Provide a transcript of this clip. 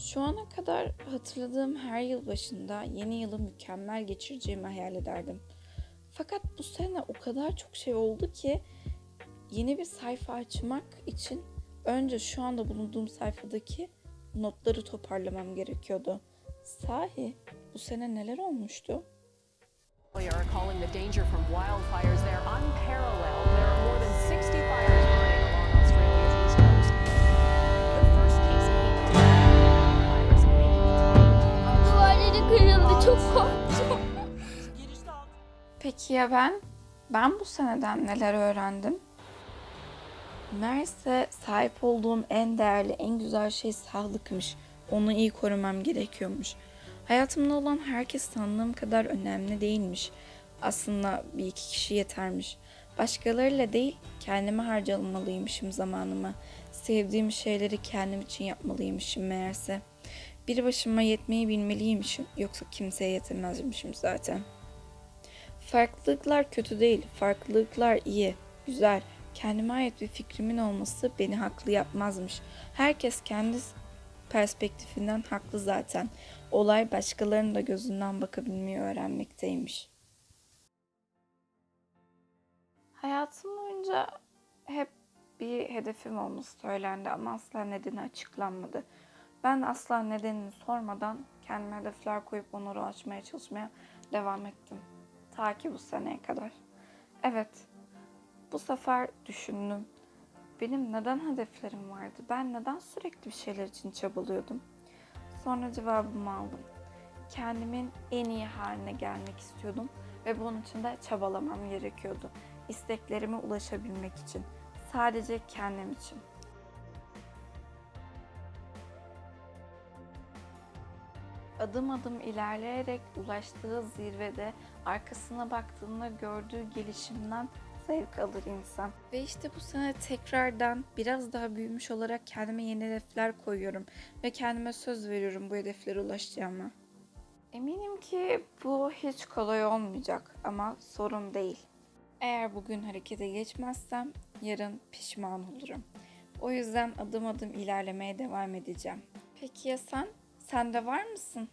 Şu ana kadar hatırladığım her yıl başında yeni yılı mükemmel geçireceğimi hayal ederdim. Fakat bu sene o kadar çok şey oldu ki yeni bir sayfa açmak için önce şu anda bulunduğum sayfadaki notları toparlamam gerekiyordu. Sahi bu sene neler olmuştu? Are calling the danger from wildfires there unparalleled. There are more than 60 fires Peki ya ben? Ben bu seneden neler öğrendim? Meğerse sahip olduğum en değerli, en güzel şey sağlıkmış. Onu iyi korumam gerekiyormuş. Hayatımda olan herkes sandığım kadar önemli değilmiş. Aslında bir iki kişi yetermiş. Başkalarıyla değil, kendime harcamalıymışım zamanımı. Sevdiğim şeyleri kendim için yapmalıymışım meğerse. Bir başıma yetmeyi bilmeliymişim. Yoksa kimseye yetemezmişim zaten. Farklılıklar kötü değil, farklılıklar iyi, güzel. Kendime ait bir fikrimin olması beni haklı yapmazmış. Herkes kendi perspektifinden haklı zaten. Olay başkalarının da gözünden bakabilmeyi öğrenmekteymiş. Hayatım boyunca hep bir hedefim olması söylendi ama asla nedeni açıklanmadı. Ben asla nedenini sormadan kendime hedefler koyup onlara ulaşmaya çalışmaya devam ettim. Ta ki bu seneye kadar. Evet, bu sefer düşündüm. Benim neden hedeflerim vardı? Ben neden sürekli bir şeyler için çabalıyordum? Sonra cevabımı aldım. Kendimin en iyi haline gelmek istiyordum ve bunun için de çabalamam gerekiyordu. İsteklerime ulaşabilmek için. Sadece kendim için. Adım adım ilerleyerek ulaştığı zirvede arkasına baktığında gördüğü gelişimden zevk alır insan. Ve işte bu sene tekrardan biraz daha büyümüş olarak kendime yeni hedefler koyuyorum ve kendime söz veriyorum bu hedeflere ulaşacağıma. Eminim ki bu hiç kolay olmayacak ama sorun değil. Eğer bugün harekete geçmezsem yarın pişman olurum. O yüzden adım adım ilerlemeye devam edeceğim. Peki ya sen? Sen de var mısın?